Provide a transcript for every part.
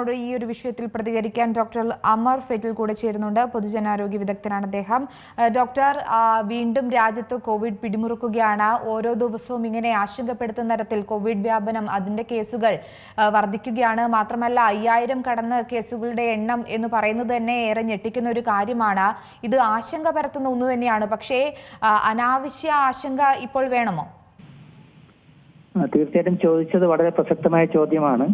ോട് ഈ ഒരു വിഷയത്തിൽ പ്രതികരിക്കാൻ ഡോക്ടർ അമർ ഫെറ്റിൽ കൂടെ ചേരുന്നുണ്ട്. പൊതുജനാരോഗ്യ വിദഗ്ധനാണ് അദ്ദേഹം. ഡോക്ടർ വീണ്ടും രാജ്യത്ത് കോവിഡ് പിടിമുറുക്കുകയാണ്. ഓരോ ദിവസവും ഇങ്ങനെ ആശങ്കപ്പെടുത്തുന്ന തരത്തിൽ കോവിഡ് വ്യാപനം അതിന്റെ കേസുകൾ വർദ്ധിക്കുകയാണ്. മാത്രമല്ല അയ്യായിരം കടന്ന കേസുകളുടെ എണ്ണം എന്ന് പറയുന്നത് തന്നെ ഏറെ ഞെട്ടിക്കുന്ന ഒരു കാര്യമാണ്. ഇത് ആശങ്ക പരത്തുന്ന ഒന്ന് തന്നെയാണ്. പക്ഷേ അനാവശ്യ ആശങ്ക ഇപ്പോൾ വേണമോ? തീർച്ചയായിട്ടും ചോദിച്ചത് വളരെ പ്രസക്തമായ ചോദ്യമാണ്.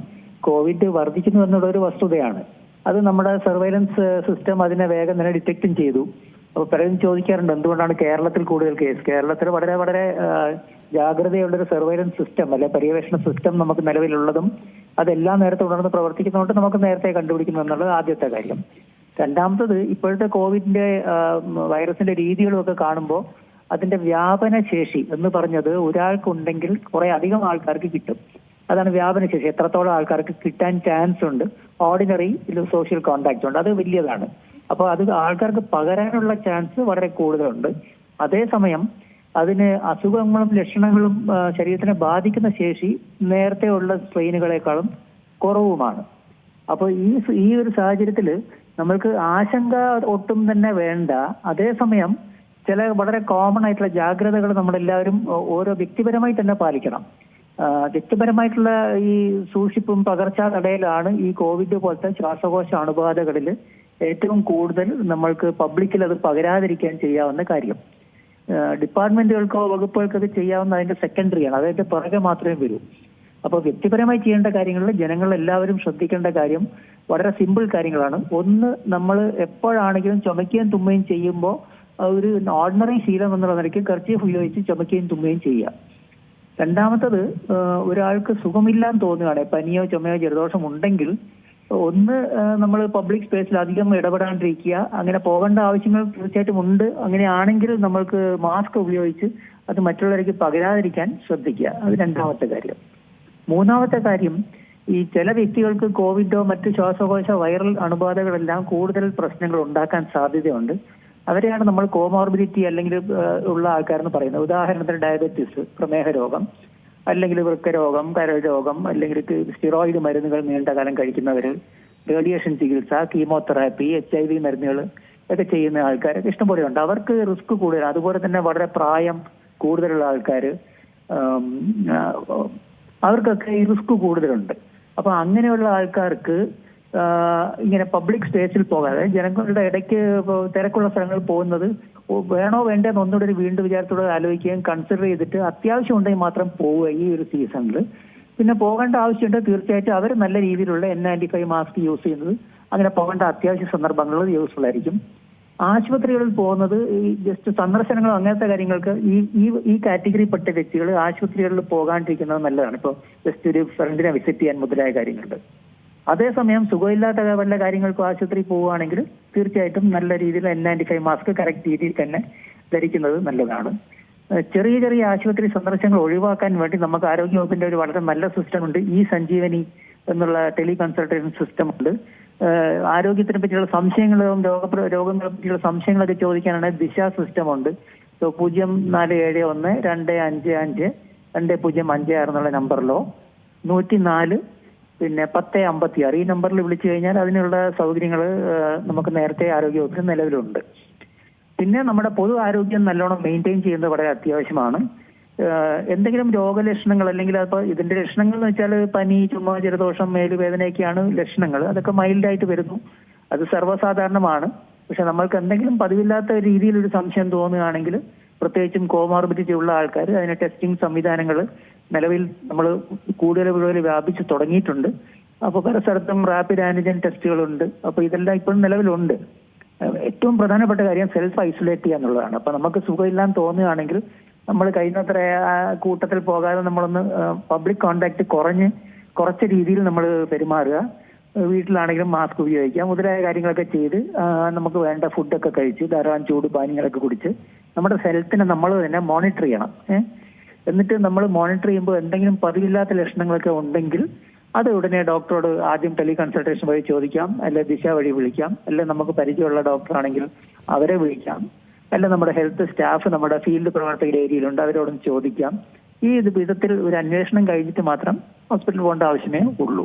കോവിഡ് വർദ്ധിക്കുന്നു എന്നുള്ള ഒരു വസ്തുതയാണ്. അത് നമ്മുടെ സർവൈലൻസ് സിസ്റ്റം അതിനെ വേഗം തന്നെ ഡിറ്റക്റ്റും ചെയ്തു. അപ്പോൾ പലരും ചോദിക്കാറുണ്ട് എന്തുകൊണ്ടാണ് കേരളത്തിൽ കൂടുതൽ കേസ്? കേരളത്തിൽ വളരെ വളരെ ജാഗ്രതയുള്ളൊരു സർവൈലൻസ് സിസ്റ്റം അല്ലെ പര്യവേഷണ സിസ്റ്റം നമുക്ക് നിലവിലുള്ളതും അതെല്ലാം നേരത്തെ ഉണർന്ന് പ്രവർത്തിക്കുന്നതുകൊണ്ട് നമുക്ക് നേരത്തെ കണ്ടുപിടിക്കുന്നു എന്നുള്ളത് ആദ്യത്തെ കാര്യം. രണ്ടാമത്തത് ഇപ്പോഴത്തെ കോവിഡിന്റെ വൈറസിന്റെ രീതികളൊക്കെ കാണുമ്പോൾ അതിന്റെ വ്യാപന ശേഷി എന്ന് പറഞ്ഞത് ഒരാൾക്കുണ്ടെങ്കിൽ കുറെ അധികം ആൾക്കാർക്ക് കിട്ടും. അതാണ് വ്യാപന ശേഷി എത്രത്തോളം ആൾക്കാർക്ക് കിട്ടാൻ ചാൻസ് ഉണ്ട്. ഓർഡിനറി സോഷ്യൽ കോണ്ടാക്ട് ഉണ്ട്. അത് വലിയതാണ്. അപ്പോൾ അത് ആൾക്കാർക്ക് പകരാനുള്ള ചാൻസ് വളരെ കൂടുതലുണ്ട്. അതേസമയം അതിന് അസുഖങ്ങളും ലക്ഷണങ്ങളും ശരീരത്തിനെ ബാധിക്കുന്ന ശേഷി നേരത്തെ ഉള്ള സ്ട്രെയിനുകളെക്കാളും കുറവുമാണ്. അപ്പോൾ ഈ ഈ ഒരു സാഹചര്യത്തിൽ നമ്മൾക്ക് ആശങ്ക ഒട്ടും തന്നെ വേണ്ട. അതേസമയം ചില വളരെ കോമൺ ആയിട്ടുള്ള ജാഗ്രതകൾ നമ്മളെല്ലാവരും ഓരോ വ്യക്തിപരമായി തന്നെ പാലിക്കണം. വ്യക്തിപരമായിട്ടുള്ള ഈ സൂക്ഷിപ്പും പകർച്ച തടയലാണ് ഈ കോവിഡ് പോലത്തെ ശ്വാസകോശ അണുബാധകളിൽ ഏറ്റവും കൂടുതൽ നമ്മൾക്ക് പബ്ലിക്കിൽ അത് പകരാതിരിക്കാൻ ചെയ്യാവുന്ന കാര്യം. ഡിപ്പാർട്ട്മെന്റുകൾക്കോ വകുപ്പുകൾക്കോ അത് ചെയ്യാവുന്ന അതിന്റെ സെക്കൻഡറിയാണ്. അതിന്റെ പുറകെ മാത്രമേ വരൂ. അപ്പോൾ വ്യക്തിപരമായി ചെയ്യേണ്ട കാര്യങ്ങളിൽ ജനങ്ങൾ എല്ലാവരും ശ്രദ്ധിക്കേണ്ട കാര്യം വളരെ സിമ്പിൾ കാര്യങ്ങളാണ്. ഒന്ന് നമ്മൾ എപ്പോഴാണെങ്കിലും ചുമക്കുകയും തുമ്മുകയും ചെയ്യുമ്പോൾ ഒരു ഓർഡിനറി ശീലം എന്നുള്ള നിലയ്ക്ക് കർച്ചീഫ് ഉപയോഗിച്ച് ചുമക്കുകയും തുമ്മുകയും ചെയ്യുക. രണ്ടാമത്തത് ഒരാൾക്ക് സുഖമില്ലാന്ന് തോന്നുകയാണ് പനിയോ ചുമയോ ജലദോഷം ഉണ്ടെങ്കിൽ ഒന്ന് നമ്മൾ പബ്ലിക് സ്പേസിൽ അധികം ഇടപെടാണ്ടിരിക്കുക. അങ്ങനെ പോകേണ്ട ആവശ്യങ്ങൾ തീർച്ചയായിട്ടും ഉണ്ട്. അങ്ങനെയാണെങ്കിൽ നമ്മൾക്ക് മാസ്ക് ഉപയോഗിച്ച് അത് മറ്റുള്ളവർക്ക് പകരാതിരിക്കാൻ ശ്രദ്ധിക്കുക. അത് രണ്ടാമത്തെ കാര്യം. മൂന്നാമത്തെ കാര്യം ഈ ചില വ്യക്തികൾക്ക് കോവിഡോ മറ്റ് ശ്വാസകോശ വൈറൽ അണുബാധകളെല്ലാം കൂടുതൽ പ്രശ്നങ്ങൾ ഉണ്ടാക്കാൻ സാധ്യതയുണ്ട്. അവരെയാണ് നമ്മൾ കോമോർബിഡിറ്റി അല്ലെങ്കിൽ ഉള്ള ആൾക്കാരെന്ന് പറയുന്നത്. ഉദാഹരണത്തിന് ഡയബറ്റിസ് പ്രമേഹ രോഗം അല്ലെങ്കിൽ വൃക്കരോഗം കരൾ രോഗം അല്ലെങ്കിൽ സ്റ്റിറോയിഡ് മരുന്നുകൾ നീണ്ട കാലം കഴിക്കുന്നവർ റേഡിയേഷൻ ചികിത്സ കീമോതെറാപ്പി എച്ച് ഐ വി മരുന്നുകൾ ഒക്കെ ചെയ്യുന്ന ആൾക്കാരൊക്കെ ഇഷ്ടംപോലെ ഉണ്ട്. അവർക്ക് റിസ്ക് കൂടുതലാണ്. അതുപോലെ തന്നെ വളരെ പ്രായം കൂടുതലുള്ള ആൾക്കാർ അവർക്കൊക്കെ ഈ റിസ്ക് കൂടുതലുണ്ട്. അപ്പൊ അങ്ങനെയുള്ള ആൾക്കാർക്ക് ഇങ്ങനെ പബ്ലിക് സ്പേസിൽ പോകാതെ ജനങ്ങളുടെ ഇടയ്ക്ക് തിരക്കുള്ള സ്ഥലങ്ങളിൽ പോകുന്നത് വേണോ വേണ്ടെന്ന് ഒന്നുകൂടെ ഒരു വീണ്ടും വിചാരത്തോടെ ആലോചിക്കുകയും കൺസിഡർ ചെയ്തിട്ട് അത്യാവശ്യം ഉണ്ടെങ്കിൽ മാത്രം പോവുക ഈ ഒരു സീസണിൽ പിന്നെ പോകേണ്ട ആവശ്യമുണ്ട് തീർച്ചയായിട്ടും അവർ നല്ല രീതിയിലുള്ള N ninety five mask use ചെയ്യുന്നത്. അങ്ങനെ പോകേണ്ട അത്യാവശ്യ സന്ദർഭങ്ങളിൽ യൂസ്ഫുൾ ആയിരിക്കും. ആശുപത്രികളിൽ പോകുന്നത് ഈ ജസ്റ്റ് സന്ദർശനങ്ങളോ അങ്ങനത്തെ കാര്യങ്ങൾക്ക് ഈ ഈ ഈ കാറ്റഗറിപ്പെട്ട വ്യക്തികൾ ആശുപത്രികളിൽ പോകാണ്ടിരിക്കുന്നത് നല്ലതാണ്. ഇപ്പോൾ ജസ്റ്റ് ഒരു ഫ്രണ്ടിനെ വിസിറ്റ് ചെയ്യാൻ മുതലായ കാര്യങ്ങളുണ്ട്. അതേസമയം സുഖമില്ലാത്ത വല്ല കാര്യങ്ങൾക്കും ആശുപത്രി പോവുകയാണെങ്കിൽ തീർച്ചയായിട്ടും നല്ല രീതിയിൽ N ninety five mask correct രീതിയിൽ തന്നെ ധരിക്കുന്നത് നല്ലതാണ്. ചെറിയ ചെറിയ ആശുപത്രി സന്ദർശനങ്ങൾ ഒഴിവാക്കാൻ വേണ്ടി നമുക്ക് ആരോഗ്യവകുപ്പിന്റെ ഒരു വളരെ നല്ല സിസ്റ്റം ഉണ്ട്. ഈ സഞ്ജീവനി എന്നുള്ള ടെലി കൺസൾട്ടേഷൻ സിസ്റ്റം ഉണ്ട് ആരോഗ്യത്തിനെ പറ്റിയുള്ള സംശയങ്ങളും രോഗ രോഗങ്ങളെ പറ്റിയുള്ള സംശയങ്ങളൊക്കെ ചോദിക്കാനാണ് ദിശ സിസ്റ്റം ഉണ്ട്. പൂജ്യം നാല് ഏഴ് ഒന്ന് രണ്ട് അഞ്ച് അഞ്ച് രണ്ട് പൂജ്യം അഞ്ച് ആറ് എന്നുള്ള നമ്പറിലോ നൂറ്റി നാല് പിന്നെ പത്ത് അമ്പത്തി ആറ് ഈ നമ്പറിൽ വിളിച്ചു കഴിഞ്ഞാൽ അതിനുള്ള സൗകര്യങ്ങൾ നമുക്ക് നേരത്തെ ആരോഗ്യവകുപ്പിന് നിലവിലുണ്ട്. പിന്നെ നമ്മുടെ പൊതു ആരോഗ്യം നല്ലോണം മെയിന്റെയിൻ ചെയ്യുന്നത് വളരെ അത്യാവശ്യമാണ്. എന്തെങ്കിലും രോഗലക്ഷണങ്ങൾ അല്ലെങ്കിൽ അപ്പോൾ ഇതിന്റെ ലക്ഷണങ്ങൾ എന്ന് വെച്ചാൽ പനി ചുമ ജലദോഷം മേലുവേദനയൊക്കെയാണ് ലക്ഷണങ്ങൾ. അതൊക്കെ മൈൽഡായിട്ട് വരുന്നു. അത് സർവസാധാരണമാണ്. പക്ഷെ നമ്മൾക്ക് എന്തെങ്കിലും പതിവില്ലാത്ത രീതിയിൽ ഒരു സംശയം തോന്നുകയാണെങ്കിൽ പ്രത്യേകിച്ചും കോമോർബിഡിറ്റി ഉള്ള ആൾക്കാർ അതിന് ടെസ്റ്റിംഗ് സംവിധാനങ്ങൾ നിലവിൽ നമ്മൾ കൂടുതൽ കൂടുതൽ വ്യാപിച്ചു തുടങ്ങിയിട്ടുണ്ട്. അപ്പോൾ പല സ്ഥലത്തും റാപ്പിഡ് ആന്റിജൻ ടെസ്റ്റുകളുണ്ട്. അപ്പോൾ ഇതെല്ലാം ഇപ്പോഴും നിലവിലുണ്ട്. ഏറ്റവും പ്രധാനപ്പെട്ട കാര്യം സെൽഫ് ഐസൊലേറ്റ് ചെയ്യുക എന്നുള്ളതാണ്. അപ്പൊ നമുക്ക് സുഖമില്ലാന്ന് തോന്നുകയാണെങ്കിൽ നമ്മൾ കഴിയുന്നത്ര കൂട്ടത്തിൽ പോകാതെ നമ്മളൊന്ന് പബ്ലിക് കോണ്ടാക്ട് കുറഞ്ഞ് കുറച്ച രീതിയിൽ നമ്മൾ പെരുമാറുക. വീട്ടിലാണെങ്കിലും മാസ്ക് ഉപയോഗിക്കുക. മുതലായ കാര്യങ്ങളൊക്കെ ചെയ്ത് നമുക്ക് വേണ്ട ഫുഡൊക്കെ കഴിച്ച് ധാരാളം ചൂട് പാനീയങ്ങളൊക്കെ കുടിച്ച് നമ്മുടെ ഹെൽത്തിനെ നമ്മൾ തന്നെ മോണിറ്റർ ചെയ്യണം ഏഹ് എന്നിട്ട് നമ്മൾ മോണിറ്റർ ചെയ്യുമ്പോൾ എന്തെങ്കിലും പതിവില്ലാത്ത ലക്ഷണങ്ങളൊക്കെ ഉണ്ടെങ്കിൽ അത് ഉടനെ ഡോക്ടറോട് ആദ്യം ടെലി കൺസൾട്ടേഷൻ വഴി ചോദിക്കാം അല്ലെ ദിശ വഴി വിളിക്കാം അല്ലെ നമുക്ക് പരിചയമുള്ള ഡോക്ടറാണെങ്കിൽ അവരെ വിളിക്കാം അല്ലെ നമ്മുടെ ഹെൽത്ത് സ്റ്റാഫ് നമ്മുടെ ഫീൽഡ് പ്രവർത്തകരുടെ ഏരിയയിലുണ്ട് അവരോടും ചോദിക്കാം. ഈ വിധത്തിൽ ഒരു അന്വേഷണം കഴിഞ്ഞിട്ട് മാത്രം ഹോസ്പിറ്റലിൽ പോകേണ്ട ആവശ്യമേ ഉള്ളൂ.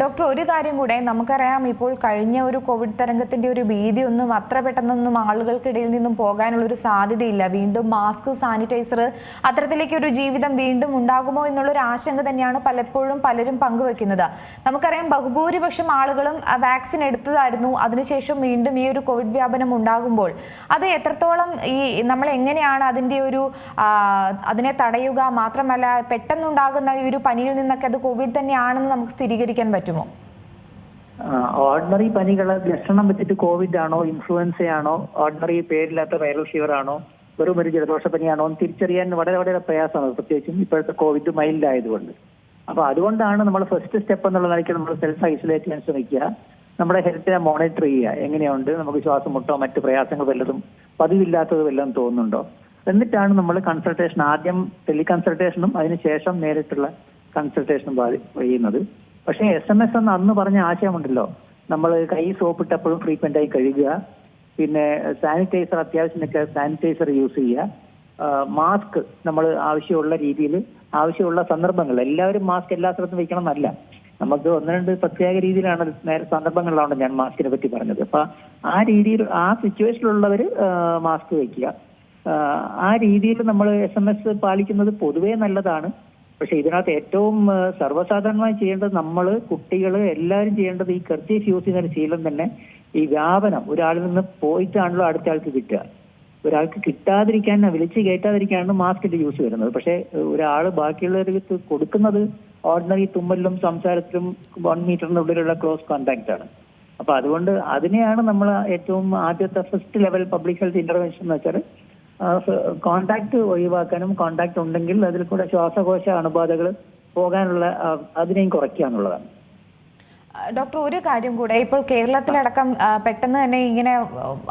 ഡോക്ടർ ഒരു കാര്യം കൂടെ നമുക്കറിയാം ഇപ്പോൾ കഴിഞ്ഞ ഒരു കോവിഡ് തരംഗത്തിന്റെ ഒരു ഭീതി ഒന്നും അത്ര പെട്ടെന്നൊന്നും ആളുകൾക്കിടയിൽ നിന്നും പോകാനുള്ള ഒരു സാധ്യതയില്ല. വീണ്ടും മാസ്ക് സാനിറ്റൈസർ അത്തരത്തിലേക്ക് ഒരു ജീവിതം വീണ്ടും ഉണ്ടാകുമോ എന്നുള്ളൊരു ആശങ്ക തന്നെയാണ് പലപ്പോഴും പലരും പങ്കുവെക്കുന്നത്. നമുക്കറിയാം ബഹുഭൂരിപക്ഷം ആളുകളും വാക്സിൻ എടുത്തതായിരുന്നു. അതിനുശേഷം വീണ്ടും ഈ ഒരു കോവിഡ് വ്യാപനം ഉണ്ടാകുമ്പോൾ അത് എത്രത്തോളം ഈ നമ്മൾ എങ്ങനെയാണ് അതിന്റെ ഒരു അതിനെ തടയുക? മാത്രമല്ല പെട്ടെന്നുണ്ടാകുന്ന ഈ ഒരു പനിയിൽ നിന്നൊക്കെ അത് കോവിഡ് തന്നെയാണെന്ന് നമുക്ക് സ്ഥിരീകരിക്കാൻ പറ്റുമോ? ഓർഡിനറി പനികളെ ലക്ഷണം വെച്ചിട്ട് കോവിഡ് ആണോ ഇൻഫ്ലുവൻസ ആണോ ഓർഡിനറി പേരില്ലാത്ത വൈറൽ ഫീവർ ആണോ വെറും ഒരു ജലദോഷ പനിയാണോ എന്ന് തിരിച്ചറിയാൻ വളരെ വളരെ പ്രയാസമാണ്. പ്രത്യേകിച്ചും ഇപ്പോഴത്തെ കോവിഡ് മൈൽഡ് ആയതുകൊണ്ട് അപ്പൊ അതുകൊണ്ടാണ് നമ്മൾ ഫസ്റ്റ് സ്റ്റെപ്പ് എന്നുള്ള നിലയ്ക്ക് നമ്മൾ സെൽഫ് ഐസൊലേറ്റ് ചെയ്യാൻ ശ്രമിക്കുക. നമ്മുടെ ഹെൽത്തിനെ മോണിറ്റർ ചെയ്യുക. എങ്ങനെയുണ്ട്? നമുക്ക് ശ്വാസം മുട്ടോ മറ്റ് പ്രയാസങ്ങൾ വല്ലതും പതിവില്ലാത്തത് വല്ലതും തോന്നുന്നുണ്ടോ? എന്നിട്ടാണ് നമ്മൾ കൺസൾട്ടേഷൻ ആദ്യം ടെലി കൺസൾട്ടേഷനും അതിനുശേഷം നേരിട്ടുള്ള കൺസൾട്ടേഷനും ചെയ്യുന്നത്. പക്ഷേ എസ് എം എസ് എന്ന് അന്ന് പറഞ്ഞ ആശയമുണ്ടല്ലോ. നമ്മൾ കൈ സോപ്പിട്ടപ്പോഴും ഫ്രീക്വന്റ് ആയി കഴുകുക. പിന്നെ സാനിറ്റൈസർ അത്യാവശ്യത്തിനൊക്കെ സാനിറ്റൈസർ യൂസ് ചെയ്യുക. മാസ്ക് നമ്മൾ ആവശ്യമുള്ള രീതിയിൽ ആവശ്യമുള്ള സന്ദർഭങ്ങൾ. എല്ലാവരും മാസ്ക് എല്ലാ സ്ഥലത്തും വെക്കണം എന്നല്ല. നമുക്ക് ഒന്ന് രണ്ട് പ്രത്യേക രീതിയിലാണ് നേരെ സന്ദർഭങ്ങളിലാണ് ഞാൻ മാസ്കിനെ പറ്റി പറഞ്ഞത്. അപ്പൊ ആ രീതിയിൽ ആ സിറ്റുവേഷനിലുള്ളവർ മാസ്ക് വെക്കുക. ആ രീതിയിൽ നമ്മൾ എസ് എം എസ് പാലിക്കുന്നത് പൊതുവേ നല്ലതാണ്. പക്ഷെ ഇതിനകത്ത് ഏറ്റവും സർവസാധാരണമായി ചെയ്യേണ്ടത് നമ്മൾ കുട്ടികൾ എല്ലാവരും ചെയ്യേണ്ടത് ഈ കർച്ചീഫ് യൂസ് ചെയ്യുന്ന ശീലം തന്നെ ഈ വ്യാപനം. ഒരാളിൽ നിന്ന് പോയിട്ടാണല്ലോ അടുത്ത ആൾക്ക് കിട്ടുക. ഒരാൾക്ക് കിട്ടാതിരിക്കാൻ വിളിച്ച് കയറ്റാതിരിക്കാനാണ് മാസ്കിന്റെ യൂസ് വരുന്നത്. പക്ഷെ ഒരാൾ ബാക്കിയുള്ളവർക്ക് കൊടുക്കുന്നത് ഓർഡിനറി തുമ്മലിലും സംസാരത്തിലും വൺ മീറ്ററിനുള്ളിലുള്ള ക്ലോസ് കോണ്ടാക്ട് ആണ്. അപ്പൊ അതുകൊണ്ട് അതിനെയാണ് നമ്മൾ ഏറ്റവും ആദ്യത്തെ first level public health intervention എന്ന് വെച്ചാൽ കോണ്ടാക്ട് ഒഴിവാക്കാനും കോണ്ടാക്ട് ഉണ്ടെങ്കിൽ അതിൽ കൂടെ ശ്വാസകോശ അണുബാധകൾ പോകാനുള്ള അതിനെയും കുറയ്ക്കുക എന്നുള്ളതാണ്. ഡോക്ടർ ഒരു കാര്യം കൂടെ. ഇപ്പോൾ കേരളത്തിലടക്കം പെട്ടെന്ന് തന്നെ ഇങ്ങനെ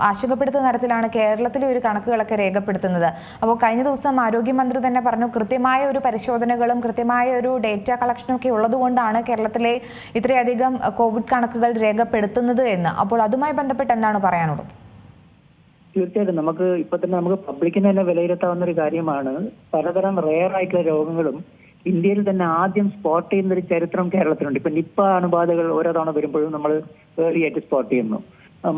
ആശങ്കപ്പെടുത്തുന്ന തരത്തിലാണ് കേരളത്തിലെ ഒരു കണക്കുകളൊക്കെ രേഖപ്പെടുത്തുന്നത്. അപ്പോൾ കഴിഞ്ഞ ദിവസം ആരോഗ്യമന്ത്രി തന്നെ പറഞ്ഞു കൃത്യമായ ഒരു പരിശോധനകളും കൃത്യമായ ഒരു ഡേറ്റ കളക്ഷനും ഒക്കെ ഉള്ളതുകൊണ്ടാണ് കേരളത്തിലെ ഇത്രയധികം കോവിഡ് കണക്കുകൾ രേഖപ്പെടുത്തുന്നത് എന്ന്. അപ്പോൾ അതുമായി ബന്ധപ്പെട്ട് എന്താണ് പറയാനുള്ളത്? തീർച്ചയായിട്ടും നമുക്ക് ഇപ്പൊ തന്നെ നമുക്ക് പബ്ലിക്കിന് തന്നെ വിലയിരുത്താവുന്ന ഒരു കാര്യമാണ്. പലതരം റെയർ ആയിട്ടുള്ള രോഗങ്ങളും ഇന്ത്യയിൽ തന്നെ ആദ്യം സ്പോട്ട് ചെയ്യുന്ന ഒരു ചരിത്രം കേരളത്തിലുണ്ട്. ഇപ്പൊ നിപ്പ അണുബാധകൾ ഓരോ തവണ വരുമ്പോഴും നമ്മൾ ഏർലി ആയിട്ട് സ്പോട്ട് ചെയ്യുന്നു.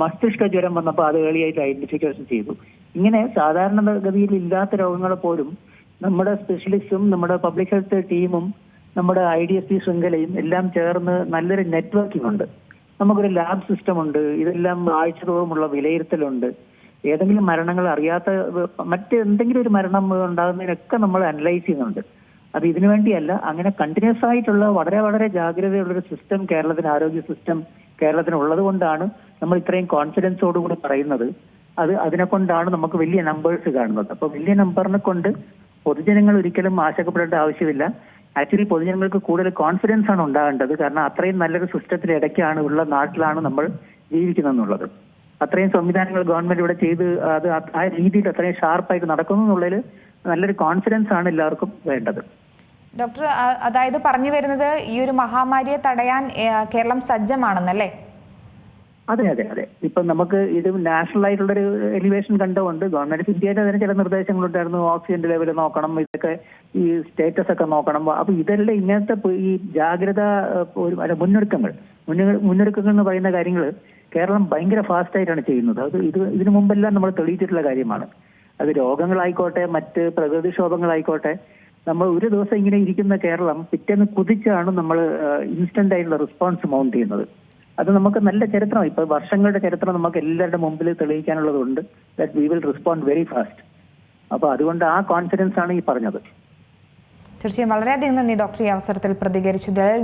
മസ്തിഷ്ക ജ്വരം വന്നപ്പോൾ അത് ഏർലി ആയിട്ട് ഐഡന്റിഫിക്കേഷൻ ചെയ്തു. ഇങ്ങനെ സാധാരണഗതിയിൽ ഇല്ലാത്ത രോഗങ്ങൾ പോലും നമ്മുടെ സ്പെഷ്യലിസ്റ്റും നമ്മുടെ പബ്ലിക് ഹെൽത്ത് ടീമും നമ്മുടെ ഐ ഡി എസ് പി ശൃംഖലയും എല്ലാം ചേർന്ന് നല്ലൊരു നെറ്റ്വർക്കിംഗ് ഉണ്ട്. നമുക്കൊരു ലാബ് സിസ്റ്റം ഉണ്ട്. ഇതെല്ലാം ആഴ്ചതോറുമുള്ള വിലയിരുത്തലുണ്ട്. ഏതെങ്കിലും മരണങ്ങൾ അറിയാത്ത മറ്റെന്തെങ്കിലും ഒരു മരണം ഉണ്ടാകുന്നതിനൊക്കെ നമ്മൾ അനലൈസ് ചെയ്യുന്നുണ്ട്. അത് ഇതിനു വേണ്ടിയല്ല അങ്ങനെ കണ്ടിന്യൂസ് ആയിട്ടുള്ള വളരെ വളരെ ജാഗ്രതയുള്ള ഒരു സിസ്റ്റം കേരളത്തിന് ആരോഗ്യ സിസ്റ്റം കേരളത്തിന് ഉള്ളത് കൊണ്ടാണ് നമ്മൾ ഇത്രയും കോൺഫിഡൻസോടുകൂടി പറയുന്നത്. അത് അതിനെ കൊണ്ടാണ് നമുക്ക് വലിയ നമ്പേഴ്സ് കാണുന്നത്. അപ്പൊ വലിയ നമ്പറിനെ കൊണ്ട് പൊതുജനങ്ങൾ ഒരിക്കലും ആശങ്കപ്പെടേണ്ട ആവശ്യമില്ല. ആക്ച്വലി പൊതുജനങ്ങൾക്ക് കൂടുതൽ കോൺഫിഡൻസ് ആണ് ഉണ്ടാകേണ്ടത്. കാരണം അത്രയും നല്ലൊരു സിസ്റ്റത്തിന് ഇടയ്ക്കാണ് ഉള്ള നാട്ടിലാണ് നമ്മൾ ജീവിക്കുന്നതെന്നുള്ളത്. അത്രയും സംവിധാനങ്ങൾ ഗവൺമെന്റ് ഇവിടെ ചെയ്ത് അത് ആ- രീതിയിൽ അത്രയും ഷാർപ്പായിട്ട് നടക്കുന്നു എന്നുള്ളതിൽ നല്ലൊരു കോൺഫിഡൻസ് ആണ് എല്ലാവർക്കും വേണ്ടത്. ഡോക്ടർ അതായത് പറഞ്ഞു വരുന്നത് ഈ ഒരു മഹാമാരിയെ തടയാൻ കേരളം സജ്ജമാണെന്നല്ലേ? അതെ അതെ അതെ. ഇപ്പൊ നമുക്ക് ഇത് നാഷണൽ ആയിട്ടുള്ള ഒരു എലിവേഷൻ കണ്ടുകൊണ്ട് ഗവൺമെന്റ് ഇന്ത്യയുടെ അതിന് ചില നിർദ്ദേശങ്ങളുണ്ടായിരുന്നു. ഓക്സിജൻ ലെവൽ നോക്കണം ഇതൊക്കെ ഈ സ്റ്റേറ്റസ് ഒക്കെ നോക്കണം. അപ്പൊ ഇതെല്ലാം ഇങ്ങനത്തെ ഈ ജാഗ്രത ഒരു മുന്നൊരുക്കങ്ങൾ. മുന്നൊരുക്കങ്ങൾ എന്ന് പറയുന്ന കാര്യങ്ങൾ കേരളം ഭയങ്കര ഫാസ്റ്റായിട്ടാണ് ചെയ്യുന്നത്. അത് ഇത് ഇതിനു മുമ്പെല്ലാം നമ്മൾ തെളിയിച്ചിട്ടുള്ള കാര്യമാണ്. അത് രോഗങ്ങളായിക്കോട്ടെ മറ്റ് പ്രകൃതിക്ഷോഭങ്ങളായിക്കോട്ടെ നമ്മൾ ഒരു ദിവസം ഇങ്ങനെ ഇരിക്കുന്ന കേരളം പിറ്റേന്ന് കുതിച്ചാണ് നമ്മൾ ഇൻസ്റ്റന്റ് ആയിട്ടുള്ള റെസ്പോൺസ് മൗണ്ട് ചെയ്യുന്നത്. അത് നമുക്ക് നല്ല ചരിത്രം. ഇപ്പൊ വർഷങ്ങളുടെ ചരിത്രം നമുക്ക് എല്ലാവരുടെ മുമ്പിൽ തെളിയിക്കാനുള്ളതുകൊണ്ട് that we will respond very fast അപ്പൊ അതുകൊണ്ട് ആ കോൺഫിഡൻസ് ആണ് ഈ പറഞ്ഞത്. തീർച്ചയായും വളരെയധികം നന്ദി ഡോക്ടർ ഈ അവസരത്തിൽ പ്രതികരിച്ചതിൽ.